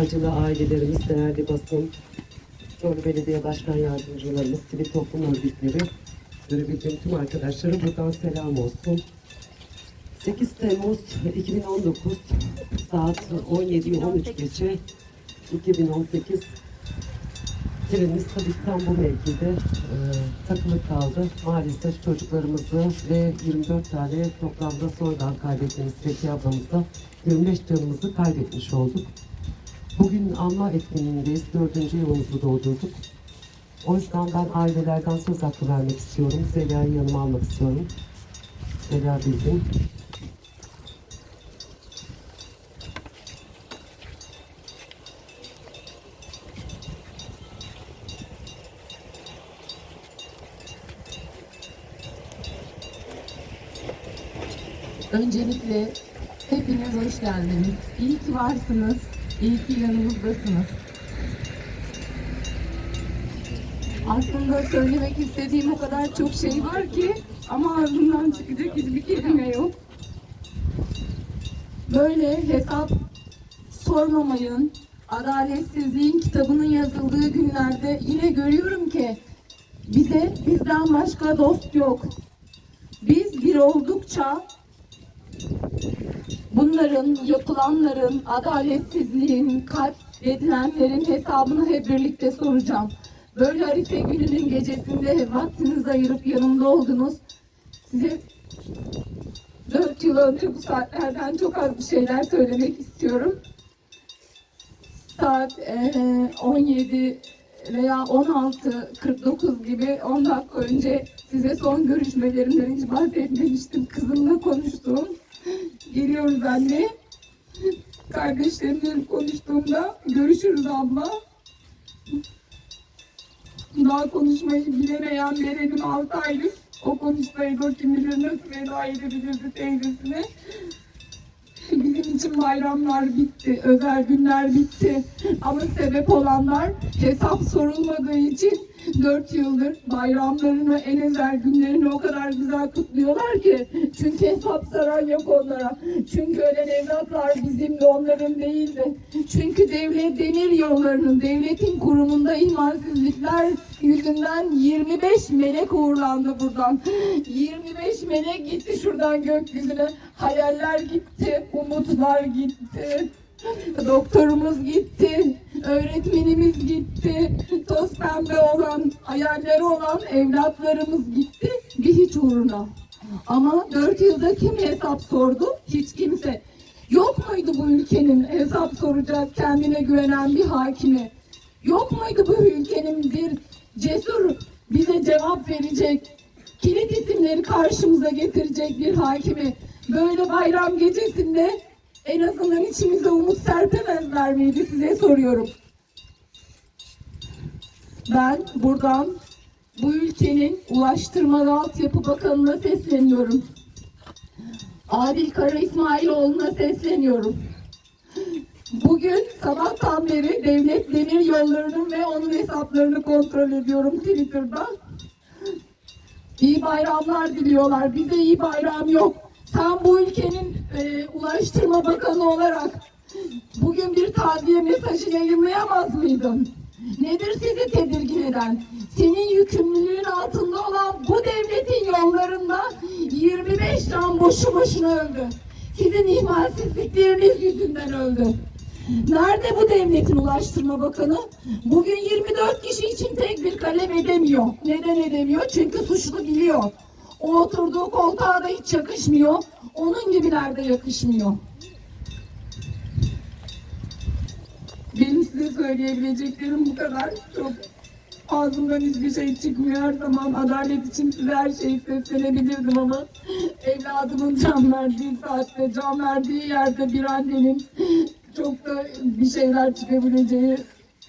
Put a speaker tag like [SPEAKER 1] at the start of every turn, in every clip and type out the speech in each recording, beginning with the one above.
[SPEAKER 1] acılı ailelerimiz, değerli basın, Çorlu Belediye Başkan Yardımcılarımız, sivil toplum örgütleri, görebildiğim tüm arkadaşlara buradan selam olsun. 8 Temmuz 2019 saat 17'yi 13 geçe 2018 Trenimiz tabii ki tam bu mevkide e, takılı kaldı. Maalesef çocuklarımızı ve 24 tane toplamda sonradan kaybettiğimiz Fethi ablamızla 25 canımızı kaybetmiş olduk. Bugün anma etkinliğindeyiz. Dördüncü yılımızı doldurduk. O yüzden ben ailelerden söz hakkı vermek istiyorum. Zeliha'yı yanıma almak istiyorum. Zeliha Bilgin.
[SPEAKER 2] Öncelikle hepiniz hoş geldiniz. İyi ki varsınız. İyi ki yanımızdasınız. Aslında söylemek istediğim o kadar çok şey var ki ama ağzımdan çıkacak hiçbir kelime yok. Böyle hesap sormamayın, adaletsizliğin kitabının yazıldığı günlerde yine görüyorum ki bize bizden başka dost yok. Biz bir oldukça Bunların, yapılanların, adaletsizliğin, katledilenlerin hesabını hep birlikte soracağım. Böyle Arife gününün gecesinde vaktinizi ayırıp yanımda oldunuz. Size dört yıl önce bu saatlerden çok az bir şeyler söylemek istiyorum. Saat eee, 17 veya 16.49 gibi 10 dakika önce size son görüşmelerimden hiç bahsetmemiştim. Kızımla konuştuğum. Geliyoruz anne. Kardeşlerimle konuştuğumda görüşürüz abla. Daha konuşmayı bilemeyen Beren'in 6 aylık o konuşsaydı o kim bilir nasıl veda edebilirdi teyzesine. Bizim için bayramlar bitti, özel günler bitti. Ama sebep olanlar hesap sorulmadığı için 4 yıldır bayramlarını, en özel günlerini o kadar güzel kutluyorlar ki. Çünkü hesap saran yok onlara. Çünkü ölen evlatlar bizim de onların değildi. Çünkü devlet demir yollarının, devletin kurumunda ihmalsizlikler yüzünden 25 melek uğurlandı buradan. 25 melek gitti şuradan gökyüzüne. Hayaller gitti, umutlar gitti. Doktorumuz gitti, öğretmenimiz gitti, toz pembe olan, hayalleri olan evlatlarımız gitti bir hiç uğruna. Ama dört yılda kim hesap sordu? Hiç kimse. Yok muydu bu ülkenin hesap soracak, kendine güvenen bir hakimi? Yok muydu bu ülkenin bir cesur bize cevap verecek, kilit isimleri karşımıza getirecek bir hakimi? Böyle bayram gecesinde en azından içimize umut serpemezler miydi size soruyorum. Ben buradan bu ülkenin Ulaştırma ve Altyapı Bakanı'na sesleniyorum. Adil Kara İsmailoğlu'na sesleniyorum. Bugün sabahtan beri devlet demir yollarının ve onun hesaplarını kontrol ediyorum Twitter'da. İyi bayramlar diliyorlar. Bize iyi bayram yok. Sen bu ülkenin e, Ulaştırma Bakanı olarak bugün bir taziye mesajı yayınlayamaz mıydın? Nedir sizi tedirgin eden? Senin yükümlülüğün altında olan bu devletin yollarında 25 can boşu boşuna öldü. Sizin ihmalsizlikleriniz yüzünden öldü. Nerede bu devletin ulaştırma bakanı? Bugün 24 kişi için tek bir kalem edemiyor. Neden edemiyor? Çünkü suçlu biliyor. O oturduğu koltuğa da hiç yakışmıyor. Onun gibiler de yakışmıyor. Benim size söyleyebileceklerim bu kadar. Çok ağzımdan hiçbir şey çıkmıyor. Her zaman adalet için size her şeyi seslenebilirdim ama evladımın can verdiği saatte, can verdiği yerde bir annenin çok da bir şeyler çıkabileceği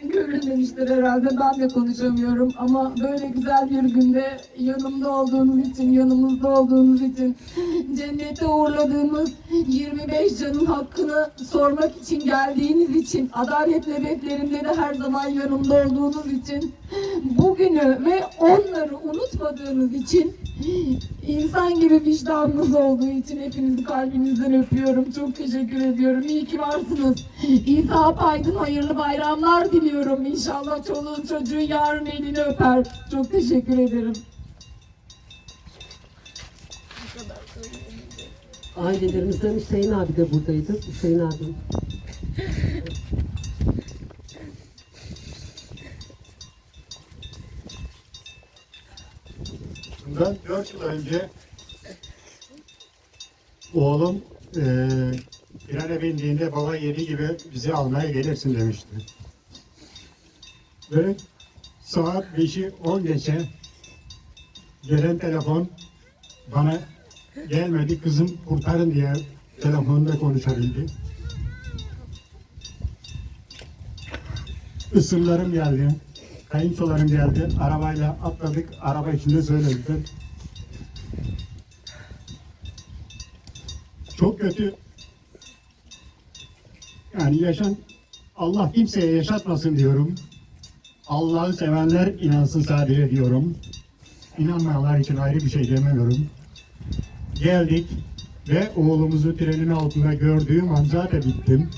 [SPEAKER 2] görülmemiştir herhalde. Ben de konuşamıyorum ama böyle güzel bir günde yanımda olduğunuz için, yanımızda olduğunuz için, cennete uğurladığımız 25 canın hakkını sormak için geldiğiniz için, adalet nöbetlerinde de her zaman yanımda olduğunuz için, bugünü ve onları unutmadığınız için İnsan gibi vicdanınız olduğu için hepinizi kalbinizden öpüyorum. Çok teşekkür ediyorum. İyi ki varsınız. İsa Aydın hayırlı bayramlar diliyorum. İnşallah çoluğun çocuğu yarın elini öper. Çok teşekkür ederim.
[SPEAKER 1] Ailelerimizden Hüseyin abi de buradaydı. Hüseyin abi.
[SPEAKER 3] Bundan 4 yıl önce oğlum eee trene bindiğinde baba yedi gibi bizi almaya gelirsin demişti. Ve saat 5'i 10 geçe gelen telefon bana gelmedi kızım kurtarın diye telefonda konuşabildi. Isımlarım geldi. Kayınçolarım geldi. Arabayla atladık. Araba içinde söylediler. Çok kötü. Yani yaşan Allah kimseye yaşatmasın diyorum. Allah'ı sevenler inansın sadece diyorum. İnanmayanlar için ayrı bir şey demiyorum. Geldik ve oğlumuzu trenin altında gördüğüm an zaten bittim.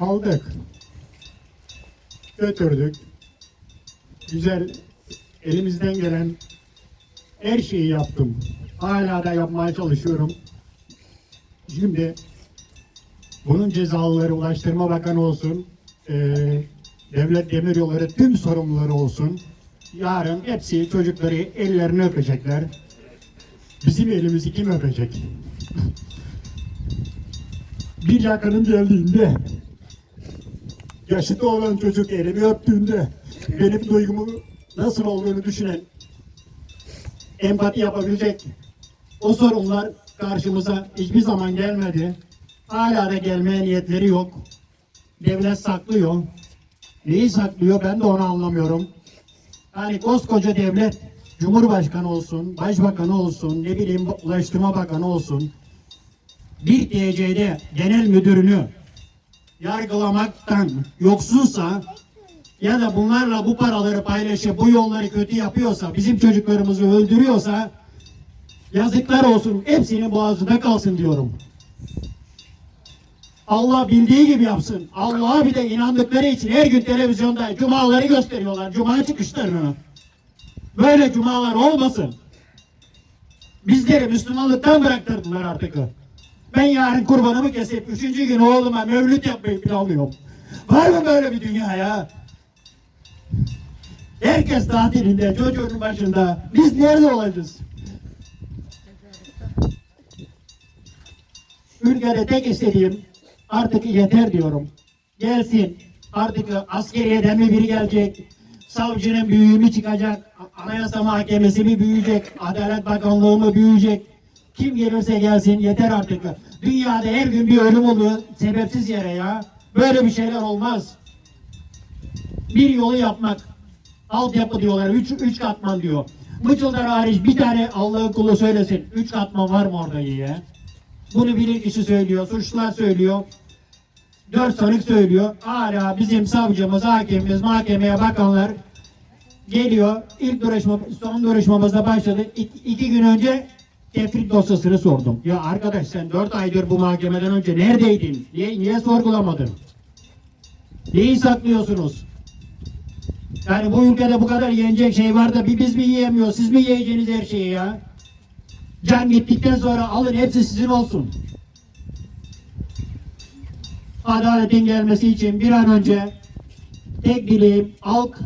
[SPEAKER 3] Aldık götürdük. Güzel elimizden gelen her şeyi yaptım. Hala da yapmaya çalışıyorum. Şimdi bunun cezalıları Ulaştırma Bakanı olsun, eee Devlet Demiryolları tüm sorumluları olsun. Yarın hepsi çocukları ellerini öpecekler. Bizim elimizi kim öpecek? Bir yakının geldiğinde yaşıt olan çocuk elimi öptüğünde benim duygumu nasıl olduğunu düşünen empati yapabilecek o sorunlar karşımıza hiçbir zaman gelmedi. Hala da gelmeye niyetleri yok. Devlet saklıyor. Neyi saklıyor ben de onu anlamıyorum. Yani koskoca devlet Cumhurbaşkanı olsun, Başbakanı olsun, ne bileyim Ulaştırma Bakanı olsun. Bir DC'de genel müdürünü yargılamaktan yoksunsa ya da bunlarla bu paraları paylaşıp bu yolları kötü yapıyorsa, bizim çocuklarımızı öldürüyorsa yazıklar olsun hepsinin boğazında kalsın diyorum. Allah bildiği gibi yapsın. Allah'a bir de inandıkları için her gün televizyonda cumaları gösteriyorlar. Cuma çıkışlarını. Böyle cumalar olmasın. Bizleri Müslümanlıktan bıraktırdılar artık. Ben yarın kurbanımı kesip üçüncü gün oğluma mevlüt yapmayı planlıyorum. Var mı böyle bir dünya ya? Herkes tatilinde, çocuğun başında. Biz nerede olacağız? Ülkede tek istediğim artık yeter diyorum. Gelsin. Artık askeriyeden mi biri gelecek? Savcının büyüğü mü çıkacak? Anayasa Mahkemesi mi büyüyecek? Adalet Bakanlığı mı büyüyecek? Kim gelirse gelsin yeter artık. Dünyada her gün bir ölüm oluyor sebepsiz yere ya. Böyle bir şeyler olmaz. Bir yolu yapmak. Altyapı diyorlar. Üç, üç katman diyor. Mıçıldar hariç bir tane Allah'ın kulu söylesin. Üç katman var mı orada ya? Bunu bilir kişi söylüyor. Suçlular söylüyor. Dört sanık söylüyor. Hala bizim savcımız, hakimimiz, mahkemeye bakanlar geliyor. İlk duruşma, son duruşmamızda başladı. İki, iki gün önce tefrik dosyasını sordum. Ya arkadaş sen dört aydır bu mahkemeden önce neredeydin? Niye, niye sorgulamadın? Neyi saklıyorsunuz? Yani bu ülkede bu kadar yenecek şey var da bir biz mi yiyemiyoruz? Siz mi yiyeceğiniz her şeyi ya? Can gittikten sonra alın hepsi sizin olsun. Adaletin gelmesi için bir an önce tek dileğim halk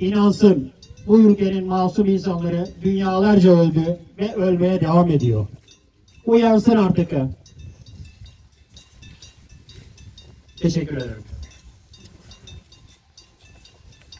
[SPEAKER 3] inansın. Bu ülkenin masum insanları dünyalarca öldü ve ölmeye devam ediyor. Uyansın artık. Teşekkür ederim.